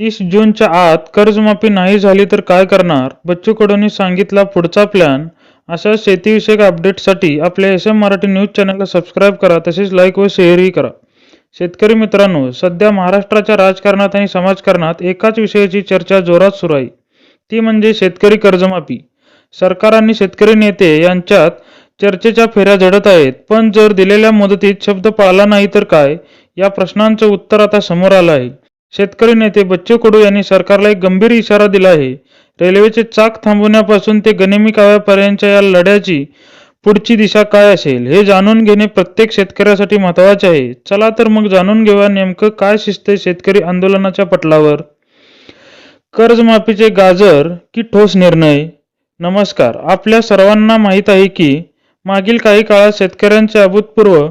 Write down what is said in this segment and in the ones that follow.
तीस जूनच्या आत कर्जमाफी नाही झाली तर काय करणार? बच्चू कडूंनी सांगितला पुढचा प्लॅन अशा शेतीविषयक अपडेटसाठी आपल्या एस एम मराठी न्यूज चॅनलला सबस्क्राईब करा तसेच लाईक व शेअरही करा. शेतकरी मित्रांनो सध्या महाराष्ट्राच्या राजकारणात आणि समाजकारणात एकाच विषयाची चर्चा जोरात सुरू आहे. ती म्हणजे शेतकरी कर्जमाफी. सरकार आणि शेतकरी नेते यांच्यात चर्चेच्या फेऱ्या झडत आहेत पण जर दिलेल्या मुदतीत शब्द पाळला नाही तर काय? या प्रश्नांचं उत्तर आता समोर आलं आहे. शेतकरी नेते बच्चू कडू यांनी सरकारला एक गंभीर इशारा दिला आहे. रेल्वेचे चाक थांबवण्यापासून ते गनिमी काव्यापर्यंतच्या या लढ्याची पुढची दिशा काय असेल हे जाणून घेणे प्रत्येक शेतकऱ्यासाठी महत्त्वाचे आहे. चला तर मग जाणून घेऊया नेमकं काय शिजते शेतकरी आंदोलनाच्या पटलावर. कर्जमाफीचे गाजर की ठोस निर्णय? नमस्कार आपल्या सर्वांना माहीत आहे की मागील काही काळात शेतकऱ्यांचे अभूतपूर्व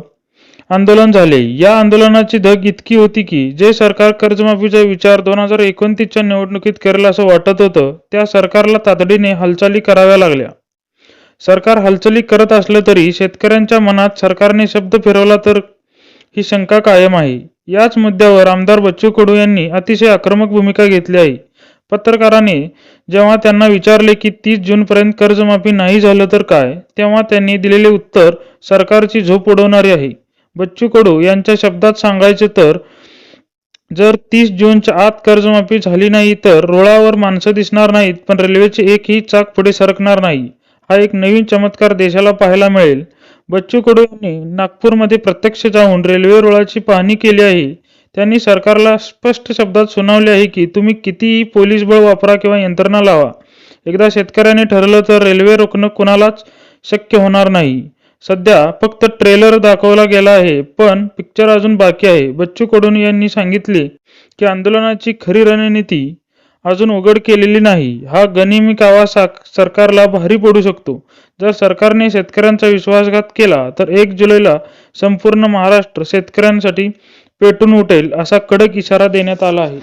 आंदोलन झाले. या आंदोलनाची धग इतकी होती की जे सरकार कर्जमाफीचा विचार दोन हजार एकोणतीसच्या निवडणुकीत करेल असं वाटत होतं त्या सरकारला तातडीने हालचाली कराव्या लागल्या. सरकार हालचाली करत असलं तरी शेतकऱ्यांच्या मनात सरकारने शब्द फिरवला तर ही शंका कायम आहे. याच मुद्द्यावर आमदार बच्चू कडू यांनी अतिशय आक्रमक भूमिका घेतली आहे. पत्रकाराने जेव्हा त्यांना विचारले की तीस जूनपर्यंत कर्जमाफी नाही झालं तर काय तेव्हा त्यांनी दिलेले उत्तर सरकारची झोप उडवणारे आहे. बच्चू कडू यांच्या शब्दात सांगायचे तर जर तीस जूनच्या आत कर्जमाफी झाली नाही तर रुळावर माणसं दिसणार नाहीत पण रेल्वेचे एकही चाक पुढे सरकणार नाही. हा एक नवीन चमत्कार देशाला पाहायला मिळेल. बच्चू कडू यांनी नागपूरमध्ये प्रत्यक्ष जाऊन रेल्वे रुळाची पाहणी केली आहे. त्यांनी सरकारला स्पष्ट शब्दात सुनावले आहे की तुम्ही कितीही पोलीस बळ वापरा किंवा यंत्रणा लावा एकदा शेतकऱ्याने ठरलं तर रेल्वे रोखणं कुणालाच शक्य होणार नाही. सध्या फक्त ट्रेलर दाखवला गेला आहे पण पिक्चर अजून बाकी आहे. बच्चू कडून यांनी सांगितले की आंदोलनाची खरी रणनीती अजून उघड केलेली नाही. हा गनिमी कावा सरकारला भारी पडू शकतो. जर सरकारने शेतकऱ्यांचा विश्वासघात केला तर एक जुलैला संपूर्ण महाराष्ट्र शेतकऱ्यांसाठी पेटून उठेल असा कडक इशारा देण्यात आला आहे.